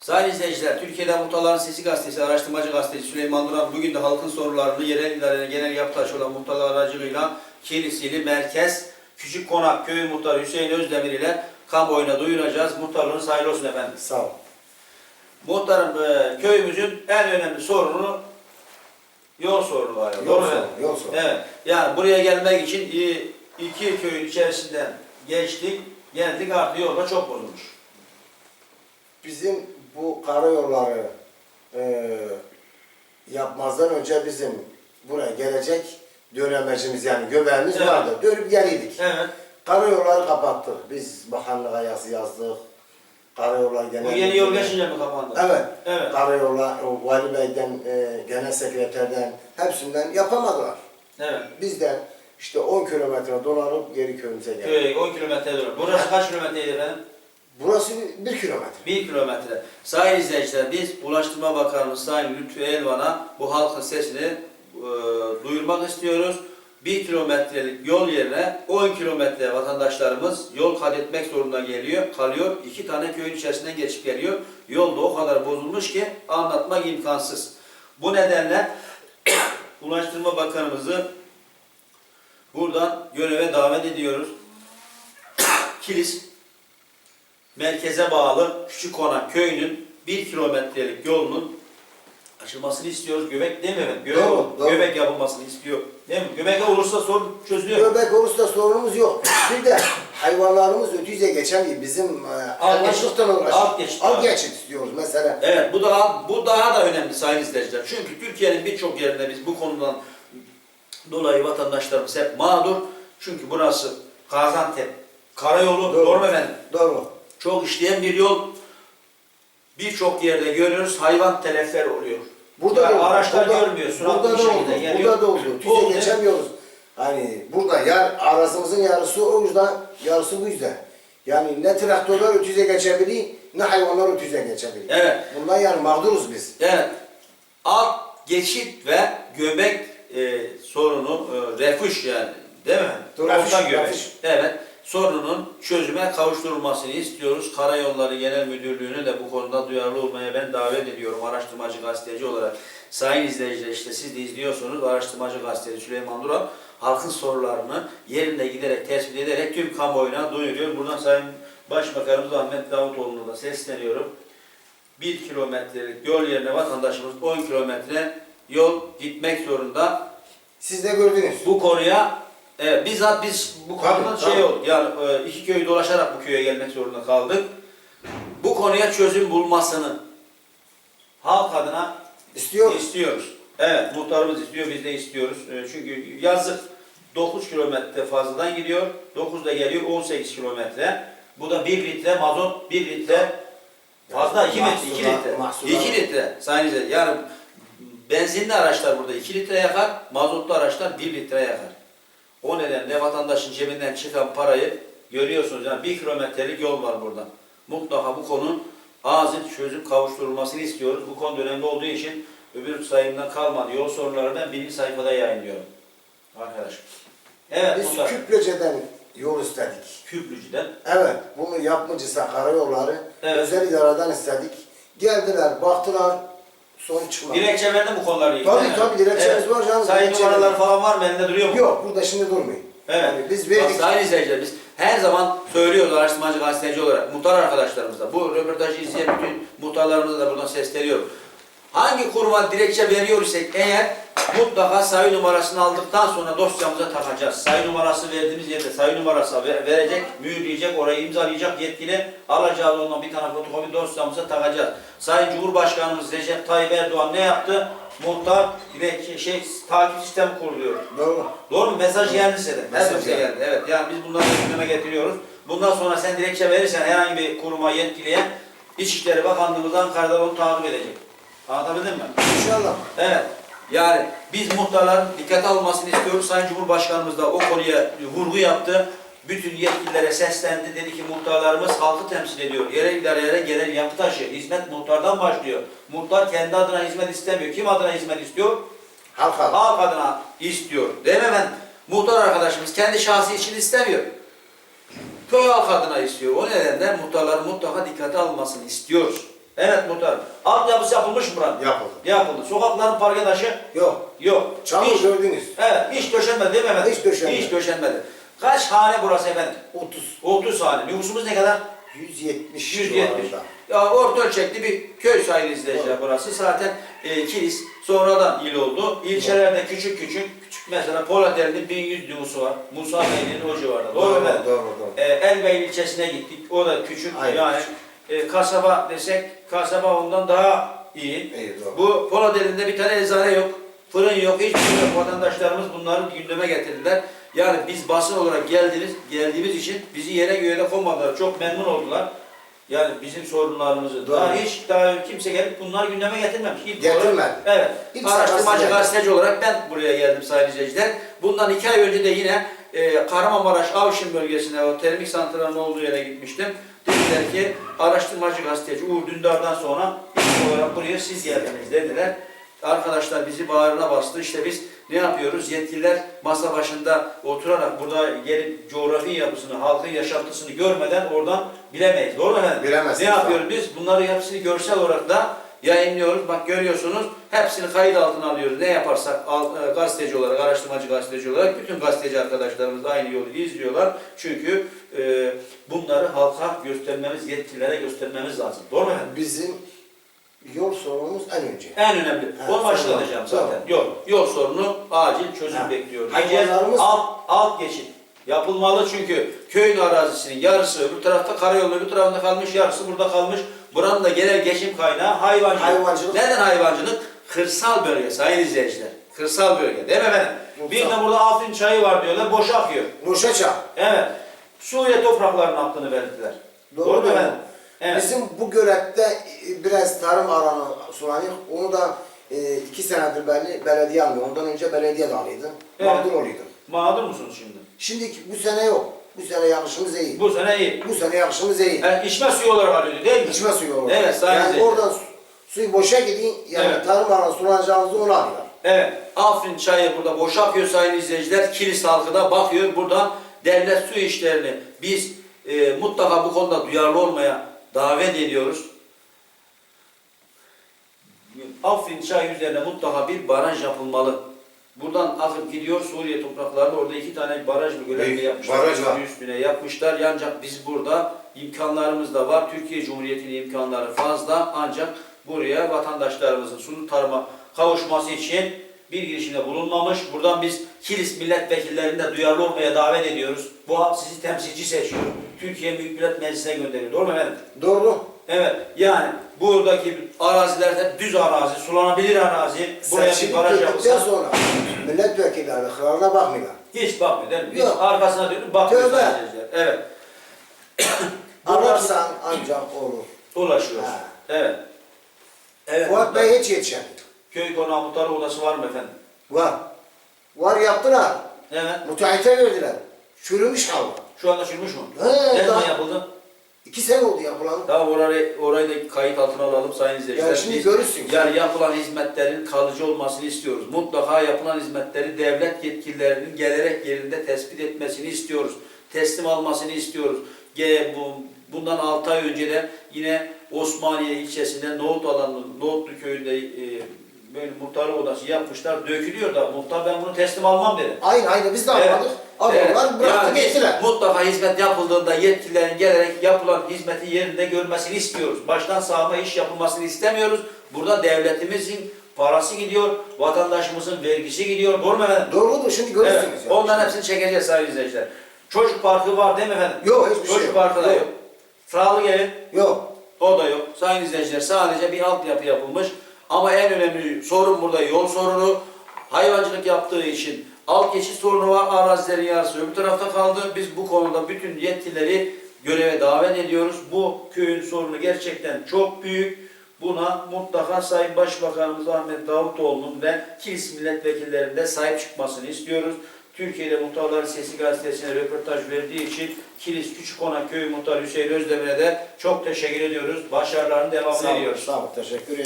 Sayın izleyiciler, Türkiye'de Muhtarların Sesi Gazetesi, araştırmacı gazeteci Süleyman Duran bugün de halkın sorunlarını yerel idareye genel yapıtaş olan muhtarlar aracılığıyla Kilisili Merkez Küçük Konak Köyü Muhtarı Hüseyin Özdemir ile kamuoyuna duyuracağız. Muhtarlığınız hayırlı olsun efendim. Sağ ol. Muhtarım, e, köyümüzün en önemli sorunu yol sorunu var. Yol sorunu, yol sorunu. Evet. Yani buraya gelmek için iki köyün içerisinden geçtik, geldik artık yolda çok bozulmuş. Bizim bu karayolları e, yapmazdan önce bizim buraya gelecek dönemecimiz yani göbeğimiz Evet. vardı. Dönüp geliydik. Evet. Karayolları kapattık. Biz bakanlığa yazı yazdık. Karayollar genel... Bu yeni yol geçince mi kapandı? Evet. Evet. Karayollar, o Vali Bey'den, e, Genel Sekreterden hepsinden yapamadılar. Evet. Bizden işte 10 kilometre dolanıp geri köyümüze geldik. Köy 10 kilometre doğru. Burası kaç kilometreydi efendim? Burası 1 kilometre. 1 kilometre. Sayın izleyiciler biz Ulaştırma Bakanımız Sayın Lütfü Elvan'a bu halkın sesini e, duyurmak istiyoruz. 1 kilometrelik yol yerine 10 kilometre vatandaşlarımız yol kat etmek zorunda geliyor, kalıyor. İki tane köyün içerisinden geçip geliyor. Yol da o kadar bozulmuş ki anlatmak imkansız. Bu nedenle Ulaştırma Bakanımızı buradan göreve davet ediyoruz. Kilis merkeze bağlı Küçük Konak köyünün bir kilometrelik yolunun açılmasını istiyoruz. Göbek değil mi efendim? Göbek, Doğru, doğru. göbek yapılmasını istiyor. Değil mi? Göbek olursa sorun çözülüyor. Göbek olursa sorunumuz yok. Bir de hayvanlarımız ötüyle geçemiyor. Bizim e, hayvancılıktan uğraşıyoruz. alt geçit Alt geçit istiyoruz mesela. Evet bu daha bu daha da önemli sayın izleyiciler. Çünkü Türkiye'nin birçok yerinde biz bu konudan dolayı vatandaşlarımız hep mağdur. Çünkü burası Gaziantep karayolu Doğru. doğru mu efendim? Doğru. Çok işleyen bir yol. Birçok yerde görüyoruz hayvan telefler oluyor. Burada Yani da oldu. araçlar burada, görmüyor. Burada da oldu. şekilde geliyor. Burada da oldu. Tüze Oldu. geçemiyoruz. Hani burada yer arasımızın yarısı o yüzden yarısı bu yüzden. Yani ne traktörler ötüze geçebiliyor ne hayvanlar ötüze geçebiliyor. Evet. Bundan yani mağduruz biz. Evet. Alt geçit ve göbek e, sorunu, e, refüj yani değil mi? Doğru, Orta refüj, göbek. refüj. Evet. Sorunun çözüme kavuşturulmasını istiyoruz. Karayolları Genel Müdürlüğü'nü de bu konuda duyarlı olmaya ben davet ediyorum araştırmacı gazeteci olarak. Sayın izleyiciler işte siz de izliyorsunuz. Araştırmacı gazeteci Süleyman Duran halkın sorularını yerinde giderek tespit ederek tüm kamuoyuna duyuruyor. Buradan Sayın Başbakanımız Ahmet Davutoğlu'na da sesleniyorum. 1 kilometrelik yol yerine vatandaşımız 10 kilometre yol gitmek zorunda. Siz de gördünüz. Bu konuya evet, bizzat biz bu konuda Tabii, şey tabii. oldu. Yani e, iki köyü dolaşarak bu köye gelmek zorunda kaldık. Bu konuya çözüm bulmasını halk adına İstiyoruz. istiyoruz. Evet, muhtarımız istiyor, biz de istiyoruz. E, Çünkü yazık 9 kilometre fazladan gidiyor. 9 da geliyor 18 kilometre. Bu da 1 litre mazot, 1 litre fazla 2 litre, 2 Mahsular- litre. mahsular. 2 litre sayın izleyiciler. Yani benzinli araçlar burada 2 litre yakar, mazotlu araçlar 1 litre yakar. O nedenle vatandaşın cebinden çıkan parayı görüyorsunuz. Yani 1 kilometrelik yol var burada. Mutlaka bu konu acil çözüm kavuşturulmasını istiyoruz. Bu konu önemli olduğu için öbür sayımdan kalmadı. Yol sorunlarını ben birinci sayfada yayınlıyorum. Arkadaşım. Evet, Biz muhtar. Küplece'den yol istedik. Küplücü'den. Evet, bunu yapmacısa karayolları Evet. özel idareden istedik. Geldiler, baktılar, son çıkmadı. Dilekçe verdi bu konularla ilgili. Tabii, tabii, dilekçemiz var canım, Sayın dilekçe numaralar verdik. falan var mı? Elinde duruyor mu? Yok, burada şimdi durmuyor. Evet. Yani biz verdik. Bak, sayın izleyiciler biz her zaman söylüyoruz araştırmacı gazeteci olarak muhtar arkadaşlarımıza bu röportajı izleyen bütün muhtarlarımıza da buradan sesleniyorum. Hangi kuruma dilekçe veriyor isek eğer mutlaka sayı numarasını aldıktan sonra dosyamıza takacağız. Sayı numarası verdiğimiz yerde sayı numarası ve- verecek, mühürleyecek, orayı imzalayacak yetkili alacağız ondan bir tane fotokopi dosyamıza takacağız. Sayın Cumhurbaşkanımız Recep Tayyip Erdoğan ne yaptı? Muhtar dilekçe şey takip sistemi kuruluyor. Doğru. Doğru mu? Mesaj geldi size de. Mesaj geldi. geldi. Evet. Yani biz bunları gündeme getiriyoruz. Bundan sonra sen dilekçe verirsen herhangi bir kuruma yetkiliye İçişleri Bakanlığımız Ankara'da onu takip edecek. Anlatabildim mi? İnşallah. Evet. Yani biz muhtarların dikkate almasını istiyoruz. Sayın Cumhurbaşkanımız da o konuya vurgu yaptı. Bütün yetkililere seslendi. Dedi ki muhtarlarımız halkı temsil ediyor. Yerel idarelere gelen yapı taşı. Hizmet muhtardan başlıyor. Muhtar kendi adına hizmet istemiyor. Kim adına hizmet istiyor? Halk halk. halk adına istiyor. Değil mi efendim? Muhtar arkadaşımız kendi şahsi için istemiyor. Köy halk adına istiyor. O nedenle muhtarların mutlaka dikkate almasını istiyoruz. Evet muhtar. Altyapısı yapılmış mı buranın? Yapıldı. Yapıldı. Sokakların parke taşı Yok. yok. Çamur Hiç- gördünüz. Evet, hiç döşenmedi değil mi efendim? Hiç döşenmedi. Hiç döşenmedi. Kaç hane burası efendim? 30. 30 hane. Nüfusumuz ne kadar? 170 170. civarında. Ya orta ölçekli bir köy sayılı izleyiciler burası. Zaten e, Kilis sonradan il oldu. İlçelerde küçük küçük, küçük mesela Polateli'nin 1100 nüfusu var. Musa Beyli'nin o civarda. Doğru mu doğru, doğru. E, Elbey ilçesine gittik. O da küçük. Aynen, yani küçük. E, kasaba desek kasaba ondan daha iyi. İyi, doğru. Bu Polateli'nde bir tane eczane yok. Fırın yok. Hiçbir şey yok. Vatandaşlarımız bunları gündeme getirdiler. Yani biz basın olarak geldiğimiz, geldiğimiz için bizi yere göğe de konmadılar. Çok memnun oldular. Yani bizim sorunlarımızı. Doğru. Daha hiç daha kimse gelip bunları gündeme getirmemiş. İlk olarak- Getirmedi. Evet. İlk Araştırmacı gazeteci olarak ben buraya geldim sayın izleyiciler. Bundan iki ay önce de yine e, Kahramanmaraş Avşin bölgesine o termik santralın olduğu yere gitmiştim. Dediler ki araştırmacı gazeteci Uğur Dündar'dan sonra ilk olarak buraya siz geldiniz dediler. Arkadaşlar bizi bağrına bastı. İşte biz ne yapıyoruz? Yetkililer masa başında oturarak burada gelip coğrafi yapısını, halkın yaşantısını görmeden oradan bilemeyiz. Doğru mu efendim? Bilemezsiniz. Ne yapıyoruz biz? Bunları hepsini görsel olarak da yayınlıyoruz. Bak görüyorsunuz. Hepsini kayıt altına alıyoruz. Ne yaparsak al- e, gazeteci olarak, araştırmacı gazeteci olarak bütün gazeteci arkadaşlarımız da aynı yolu izliyorlar. Çünkü e, bunları halka göstermemiz, yetkililere göstermemiz lazım. Doğru mu efendim? Bizim yol sorunumuz en önce. En önemli. Ha, Onu başta tamam. zaten. Yol. Yol sorunu acil çözüm Ha. bekliyoruz. Hayvanlarımız- alt, alt geçit yapılmalı çünkü köyün arazisinin yarısı bu tarafta karayolu öbür tarafında kalmış, yarısı burada kalmış. Buranın da genel geçim kaynağı hayvancılık. Hayvancılık. Neden hayvancılık? Kırsal bölge sayın izleyiciler. Kırsal bölge değil mi efendim? Bir de burada Afrin çayı var diyorlar, boşa akıyor. Boşa çağ. Evet. Suriye topraklarının hakkını verdiler. Doğru, Doğru mu efendim? Evet. Bizim bu gölette e, biraz tarım alanı sulanıyor. Onu da e, iki senedir belli belediye almıyor. Ondan önce belediye de alıyordu. Evet. Mağdur oluyordu. Mağdur musunuz şimdi? Şimdi bu sene yok. Bu sene yağışımız iyi. Bu sene iyi. Bu sene yağışımız iyi. Yani içme suyu olarak alıyordu değil mi? İçme suyu olur. Evet, sayın Yani oradan su, suyu boşa gidiyor. Yani Evet. tarım alanı sulanacağımızı onu alıyorlar. Evet, Afrin çayı burada boşa akıyor sayın izleyiciler. Kilis halkı da bakıyor. Buradan devlet su işlerini biz e, mutlaka bu konuda duyarlı olmaya davet ediyoruz. Afrin çayı üzerine mutlaka bir baraj yapılmalı. Buradan akıp gidiyor Suriye topraklarında orada iki tane baraj mı gölet mi yapmışlar? baraj var. Üstüne yapmışlar. Ancak biz burada imkanlarımız da var. Türkiye Cumhuriyeti'nin imkanları fazla. Ancak buraya vatandaşlarımızın sulu tarıma kavuşması için bir girişimde bulunmamış. Buradan biz Kilis milletvekillerini de duyarlı olmaya davet ediyoruz. Bu halk sizi temsilci seçiyor. Türkiye Büyük Millet Meclisi'ne gönderiyor. Doğru mu efendim? Doğru. Evet. Yani buradaki araziler hep düz arazi, sulanabilir arazi. Buraya bir baraj yapılsa sonra milletvekilleri kararına bakmıyorlar. hiç bakmıyor değil mi? Biz Yok. arkasına dönüp bakmıyoruz. Tövbe. Evet. Ararsan ancak olur. ulaşıyoruz. Ha. Evet. Evet. Fuat Bey hiç yetişemiyor. Köy konağı muhtarı odası var mı efendim? Var. Var yaptılar. Evet. Müteahhite verdiler. Çürümüş hava. Şu anda çürümüş mü? He, ne zaman daha- yapıldı? İki sene oldu yapılan. Tamam orayı, orayı da kayıt altına alalım sayın izleyiciler. Yani şimdi Biz- görürsün. Yani yapılan hizmetlerin kalıcı olmasını istiyoruz. Mutlaka yapılan hizmetleri devlet yetkililerinin gelerek yerinde tespit etmesini istiyoruz. Teslim almasını istiyoruz. Ge- bu, bundan 6 ay önce de yine Osmaniye ilçesinde Nohut alanı, Nohutlu köyünde e, böyle muhtarı odası yapmışlar. Dökülüyor da muhtar ben bunu teslim almam dedi. Aynı aynı biz de Evet. almadık. Alıyorlar Evet. bıraktı Yani geçtiler. Mutlaka hizmet yapıldığında yetkililerin gelerek yapılan hizmeti yerinde görmesini istiyoruz. Baştan sağma iş yapılmasını istemiyoruz. Burada devletimizin parası gidiyor, vatandaşımızın vergisi gidiyor. Doğru mu efendim? Doğrudur şimdi görürsünüz. Evet. yani. Onların hepsini çekeceğiz sayın izleyiciler. Çocuk parkı var değil mi efendim? Yok hiçbir Çocuk şey yok. parkı da yok. Sağlık evi Yok. o da yok. Sayın izleyiciler sadece bir altyapı yapılmış. Ama en önemli sorun burada yol sorunu. Hayvancılık yaptığı için alt geçit sorunu var. Arazilerin yarısı öbür tarafta kaldı. Biz bu konuda bütün yetkilileri göreve davet ediyoruz. Bu köyün sorunu gerçekten çok büyük. Buna mutlaka Sayın Başbakanımız Ahmet Davutoğlu'nun ve Kilis milletvekillerinin de sahip çıkmasını istiyoruz. Türkiye'de Muhtarların Sesi gazetesine röportaj verdiği için Kilis Küçükonak Köyü Muhtarı Hüseyin Özdemir'e de çok teşekkür ediyoruz. Sağ olun. diliyoruz. Sağ olun. Teşekkür ederim.